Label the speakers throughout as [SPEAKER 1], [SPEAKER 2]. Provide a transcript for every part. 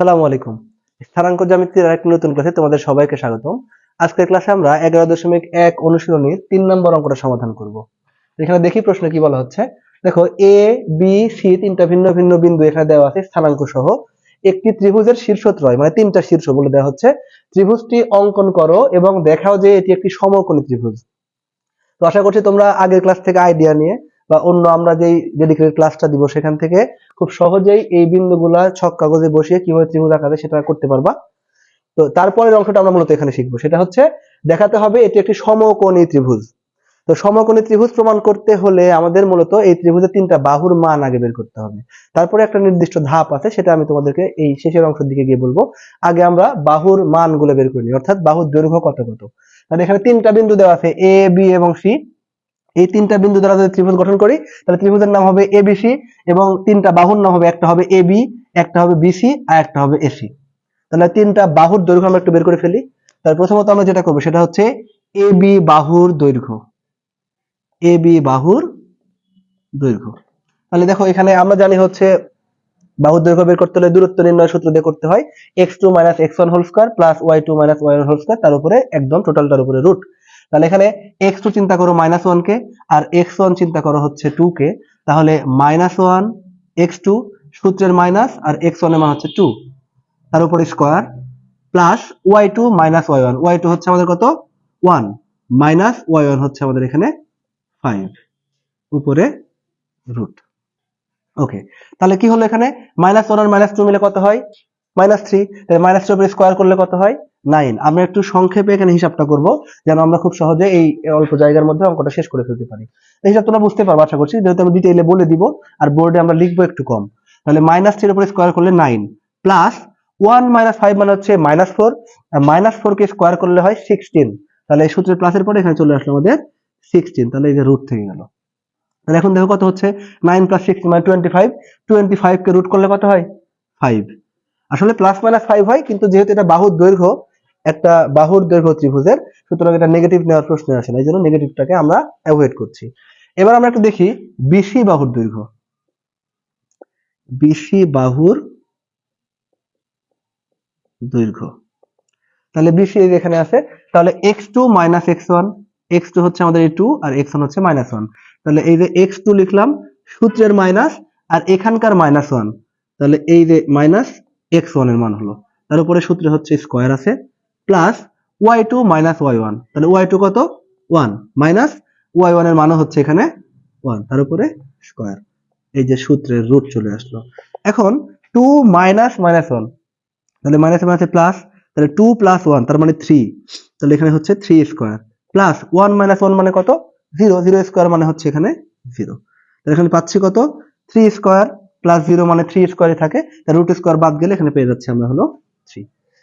[SPEAKER 1] আসসালামু আলাইকুম। স্থানাঙ্ক জ্যামিতির আরেকটি নতুন ক্লাসে তোমাদের সবাইকে স্বাগতম। আজকের ক্লাসে আমরা এগারো দশমিক এক অনুশীলনীর তিন নম্বর অঙ্কটা সমাধান করব। এখানে দেখি প্রশ্ন কি বলা হচ্ছে। দেখো এ বি সি তিনটা ভিন্ন ভিন্ন বিন্দু এখানে দেওয়া আছে, স্থানাঙ্ক সহ। একটি ত্রিভুজের শীর্ষত্রয় মানে তিনটা শীর্ষ বলে দেওয়া হচ্ছে। ত্রিভুজটি অঙ্কন করো এবং দেখাও যে এটি একটি সমকোণী ত্রিভুজ। তো আশা করছি তোমরা আগের ক্লাস থেকে আইডিয়া নিয়ে বা অন্য আমরা যেই ডেডিকেটেড ক্লাসটা দিব সেখান থেকে খুব সহজেই এই বিন্দুগুলা ছক কাগজে বসিয়ে কীভাবে ত্রিভুজ আঁকাবে সেটা করতে পারবা। তো তারপরের অংশটা আমরা মূলত এখানে শিখব। সেটা হচ্ছে দেখাতে হবে এটি একটি সমকোণী ত্রিভুজ। তো সমকোণী ত্রিভুজ প্রমাণ করতে হলে আমাদের মূলত এই ত্রিভুজের তিনটা বাহুর মান আগে বের করতে হবে। তারপরে একটা নির্দিষ্ট ধাপ আছে, সেটা আমি তোমাদেরকে এই শেষের অংশের দিকে গিয়ে বলব। আগে আমরা বাহুর মানগুলো বের করে নিই, অর্থাৎ বাহুর দৈর্ঘ্য কত কত। তাহলে এখানে তিনটা বিন্দু দেওয়া আছে এ বি এবং সি এই তিনটা বিন্দু দ্বারা যদি ত্রিভুজ গঠন করি, তাহলে ত্রিভুজের নাম হবে এবিসি এবং তিনটা বাহুর নাম হবে, একটা হবে এবি একটা হবে বিসি আর একটা হবে এসি তাহলে তিনটা বাহুর দৈর্ঘ্য আমরা একটু বের করে ফেলি। তাহলে প্রথমত আমরা যেটা করব, সেটা হচ্ছে এবি বাহুর দৈর্ঘ্য। এবি বাহুর দৈর্ঘ্য। তাহলে দেখো, এখানে আমরা জানি হচ্ছে বাহুর দৈর্ঘ্য বের করতে হলে দূরত্ব নির্ণয় সূত্র দিয়ে করতে হয় x two minus x one whole square plus y two minus y whole square তার উপরে একদম টোটালটার উপরে রুট তাহলে এখানে এক্স টু চিন্তা করো মাইনাস ওয়ান কে, আর এক্স ওয়ান চিন্তা করো হচ্ছে টু কে। তাহলে মাইনাস ওয়ান এক্স টু সূত্রের মাইনাস আর এক্স ওয়ানের মান হচ্ছে টু তার উপরে square plus y two minus y one y two হচ্ছে আমাদের কত? ওয়ান মাইনাস ওয়াই ওয়ান হচ্ছে আমাদের এখানে ফাইভ উপরে রুট ওকে তাহলে কি হলো এখানে? মাইনাস ওয়ান আর মাইনাস টু মিলে কত হয়? মাইনাস থ্রি তাহলে মাইনাস টু উপরে স্কোয়ার করলে কত হয়? নাইন। আমরা একটু সংক্ষেপে এখানে হিসাবটা করব, যেন আমরা খুব সহজে এই অল্প জায়গার মধ্যে অঙ্কটা শেষ করে ফেলতে পারি। হিসাব তোমরা বুঝতে পারব, আশা করছি। যেহেতু আমি ডিটেইলে বলে দিব, আর বোর্ডে আমরা লিখব একটু কম। তাহলে মাইনাস থ্রির উপরে স্কোয়ার করলে nine plus one minus five মানে হচ্ছে মাইনাস ফোর মাইনাস ফোর কে স্কোয়ার করলে হয় সিক্সটিন তাহলে এই সূত্রের প্লাসের পরে এখানে চলে আসলো আমাদের সিক্সটিন তাহলে এই যে রুট থেকে গেল। তাহলে এখন দেখো কত হচ্ছে? নাইন প্লাস সিক্সটিন মানে টোয়েন্টি ফাইভ টোয়েন্টি ফাইভ কে রুট করলে কত হয়? ফাইভ আসলে প্লাস মাইনাস ফাইভ হয়, কিন্তু যেহেতু এটা বাহুর দৈর্ঘ্য একটা বাহুর দৈর্ঘ্য ত্রিভুজের, সুতরাং এটা নেগেটিভ নেওয়ার প্রশ্ন আসে না, এই জন্য নেগেটিভটাকে আমরা অ্যাভয়েড করছি। এবার আমরা একটু দেখি বিসি বাহুর দৈর্ঘ্য। বিসি বাহুর দৈর্ঘ্য। তাহলে বিসি এই এখানে আছে, তাহলে x two minus x one x two হচ্ছে আমাদের এই টু আর এক্স ওয়ান হচ্ছে মাইনাস ওয়ান তাহলে এই যে এক্স টু লিখলাম, সূত্রের মাইনাস আর এখানকার মাইনাস ওয়ান তাহলে এই যে মাইনাস এক্স ওয়ানের মান হলো। তার উপরে সূত্রে হচ্ছে স্কোয়ার আছে। Plus y two minus y one তাহলে ওয়াই টু কত? ওয়ান মাইনাস ওয়াই ওয়ানের মানও হচ্ছে এখানে ওয়ান তার উপরে স্কোয়ার এই যে সূত্রের রুট চলে আসলো। এখন টু মাইনাস মাইনাস ওয়ান তাহলে মাইনাস মাইনাসে প্লাস তাহলে টু প্লাস ওয়ান তার মানে থ্রি তাহলে এখানে হচ্ছে three square plus one minus one মানে কত? জিরো জিরো স্কোয়ার মানে হচ্ছে এখানে জিরো তাহলে এখানে পাচ্ছি কত? থ্রি স্কোয়ার প্লাস জিরো মানে থ্রি স্কোয়ারে থাকে। রুট স্কোয়ার বাদ গেলে এখানে পেয়ে যাচ্ছে আমরা হলো থ্রি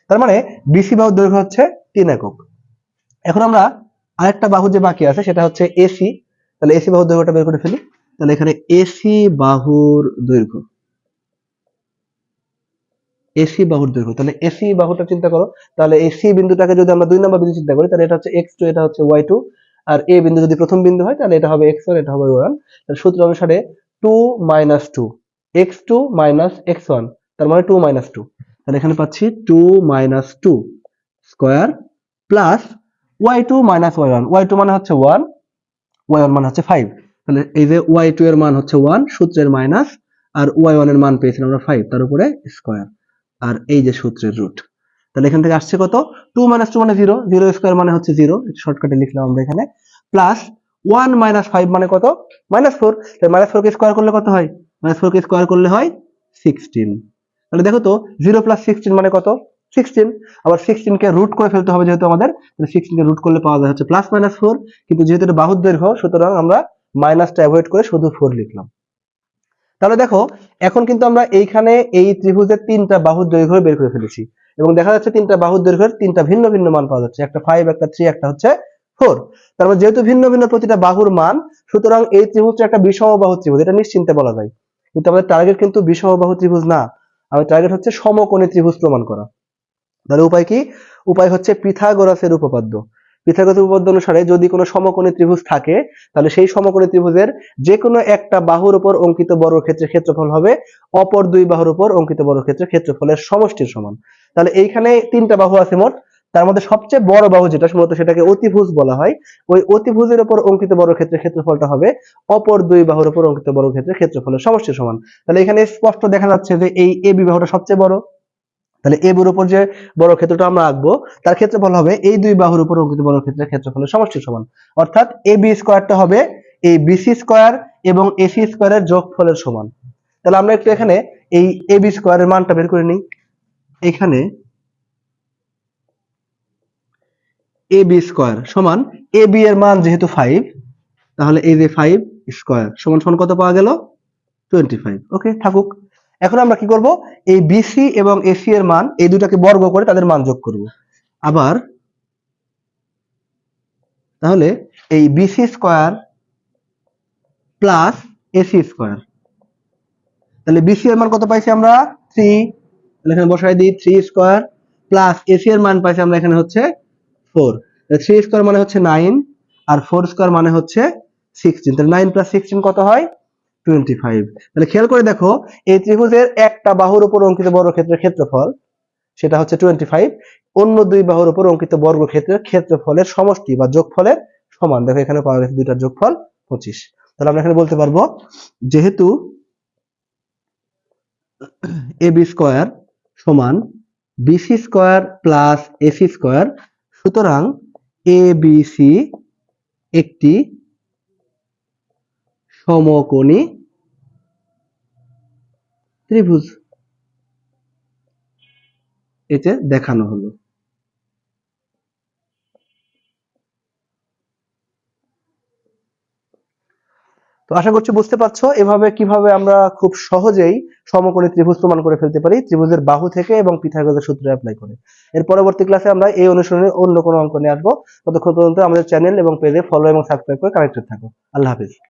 [SPEAKER 1] তার মানে বিসি বাহুর দৈর্ঘ্য হচ্ছে তিন একক। এখন আমরা আরেকটা বাহু যে বাকি আছে, সেটা হচ্ছে এসি তাহলে এসি বাহুর দৈর্ঘ্যটা বের করে ফেলি। তাহলে এখানে এসি বাহুর দৈর্ঘ্য। এসি বাহুর দৈর্ঘ্য। তাহলে এসি বাহুটা চিন্তা করো। তাহলে এসি বিন্দুটাকে যদি আমরা দুই নম্বর বিন্দু চিন্তা করি, তাহলে এটা হচ্ছে এক্স টু এটা হচ্ছে ওয়াই টু আর এ বিন্দু যদি প্রথম বিন্দু হয়, তাহলে এটা হবে এক্স ওয়ান এটা হবে ওয়ান তাহলে সূত্র অনুসারে two minus two x two minus x one তার মানে টু মাইনাস টু তাহলে এখানে পাচ্ছি two minus two square plus y two minus y one y two মানে হচ্ছে ওয়ান ওয়াই ওয়ান মানে হচ্ছে ফাইভ তাহলে এই যে ওয়াই টু এর মান হচ্ছে ওয়ান সূত্রের মাইনাস আর ওয়াই ওয়ানের মান পেয়েছিলাম আমরা ফাইভ তার উপরে স্কোয়ার আর এই যে সূত্রের রুট তাহলে এখান থেকে আসছে কত? টু মাইনাস টু মানে জিরো জিরো স্কোয়ার মানে হচ্ছে জিরো শর্টকাটে লিখলাম আমরা এখানে। প্লাস ওয়ান মাইনাস ফাইভ মানে কত? মাইনাস ফোর মাইনাস ফোর কে স্কোয়ার করলে কত হয়? মাইনাস ফোর কে স্কোয়ার করলে হয় সিক্সটিন তাহলে দেখো তো জিরো প্লাস সিক্সটিন মানে কত? সিক্সটিন আবার সিক্সটিন কে রুট করে ফেলতে হবে যেহেতু আমাদের সিক্সটিন কে রুট করলে পাওয়া যায় হচ্ছে প্লাস মাইনাস ফোর কিন্তু যেহেতু এটা বাহুর দৈর্ঘ্য, সুতরাং আমরা মাইনাসটা অ্যাভয়েড করে শুধু ফোর লিখলাম। তাহলে দেখো, এখন কিন্তু আমরা এইখানে এই ত্রিভুজের তিনটা বাহুর দৈর্ঘ্য বের করে ফেলেছি। এবং দেখা যাচ্ছে তিনটা বাহুর দৈর্ঘ্যের তিনটা ভিন্ন ভিন্ন মান পাওয়া যাচ্ছে। একটা ফাইভ একটা থ্রি একটা হচ্ছে ফোর তার মানে যেহেতু ভিন্ন ভিন্ন প্রতিটা বাহুর মান, সুতরাং এই ত্রিভুজটা একটা বিষম বাহু ত্রিভুজ, এটা নিশ্চিন্তে বলা যায়। কিন্তু আমাদের টার্গেট কিন্তু বিষম বাহু ত্রিভুজ না। আমাদের টার্গেট হচ্ছে সমকোণী ত্রিভুজ প্রমাণ করা। তাহলে উপায় কি? উপায় হচ্ছে পিথাগোরাসের উপপাদ্য। পিথাগোরাসের উপপাদ্য অনুসারে যদি কোনো সমকোণী ত্রিভুজ থাকে, তাহলে সেই সমকোণী ত্রিভুজের যে কোনো একটা বাহুর উপর অঙ্কিত বর্গক্ষেত্রের ক্ষেত্রফল হবে, অপর দুই বাহুর উপর অঙ্কিত বর্গক্ষেত্রের ক্ষেত্রফলের সমষ্টির সমান। তাহলে এইখানে তিনটা বাহু আছে মোট। তার মধ্যে সবচেয়ে বড় বাহু যেটা মূলত সেটাকে অতিভুজ বলা হয়, ওই অতিভুজের উপর অঙ্কিত বর্গক্ষেত্রের ক্ষেত্রফলটা হবে অপর দুই বাহুর উপর অঙ্কিত বর্গক্ষেত্রের ক্ষেত্রফলের সমষ্টির সমান। তাহলে এখানে স্পষ্ট দেখা যাচ্ছে যে এই এ বি বাহুটা সবচেয়ে বড়। তাহলে এ বুর উপর যে বড় ক্ষেত্রটা আমরা আঁকবো, তার ক্ষেত্রফল হবে এই দুই বাহুর উপর অঙ্কিত বর্গক্ষেত্রের ক্ষেত্রফলের সমষ্টির সমান। অর্থাৎ এ বি স্কোয়ারটা হবে এই বিসি স্কোয়ার এবং এসি স্কোয়ারের যোগফলের সমান। তাহলে আমরা একটু এখানে এই এ বি স্কোয়ারের মানটা বের করে নিই। এখানে এ বি স্কোয়ার সমান এ বি এর মান যেহেতু ফাইভ তাহলে এই যে ফাইভ স্কোয়ার সমান সমান কত পাওয়া গেল? টোয়েন্টি ফাইভ ওকে থাকুক। এখন আমরা কি করব? এই বিসি এবং এসি এর মান, এই দুটাকে বর্গ করে তাদের মান যোগ করব। আবার, তাহলে এই BC square plus AC square. তাহলে বিসি এর মান কত পাইছি আমরা? থ্রি এখানে বসাই দিই থ্রি স্কোয়ার প্লাস এসি এর মান পাইছি আমরা এখানে হচ্ছে ফোর থ্রি স্কোয়ার মানে হচ্ছে নাইন আর ফোর স্কোয়ার মানে হচ্ছে সিক্সটিন তাহলে নাইন প্লাস সিক্সটিন কত হয়? টোয়েন্টি ফাইভ তাহলে খেয়াল করে দেখো, এই ত্রিভুজের একটা বাহুর উপর অঙ্কিত বর্গক্ষেত্রের ক্ষেত্রফল, সেটা হচ্ছে টোয়েন্টি ফাইভ অন্য দুই বাহুর উপর অঙ্কিত বর্গক্ষেত্রের ক্ষেত্রফলের সমষ্টি বা যোগফলের সমান। দেখো এখানে পাওয়া গেছে দুইটার যোগফল পঁচিশ। তাহলে আমরা এখানে বলতে পারব, যেহেতু এ বি স্কোয়ার সমান BC square plus AC square সুতরাং এ বি সি একটি সমকোণী ত্রিভুজ। এতে দেখানো হলো। তো আশা করছি বুঝতে পারছ, এভাবে কীভাবে আমরা খুব সহজেই সমকোণী ত্রিভুজ প্রমাণ করে ফেলতে পারি, ত্রিভুজের বাহু থেকে এবং পিথাগোরাসের সূত্রে অ্যাপ্লাই করে। এর পরবর্তী ক্লাসে আমরা এই অনুশীলনের অন্য কোনো অঙ্ক নিয়ে আসব। ততক্ষণ পর্যন্ত আমাদের চ্যানেল এবং পেজে ফলো এবং সাবস্ক্রাইব করে কানেক্টেড থাকো। আল্লাহ হাফিজ।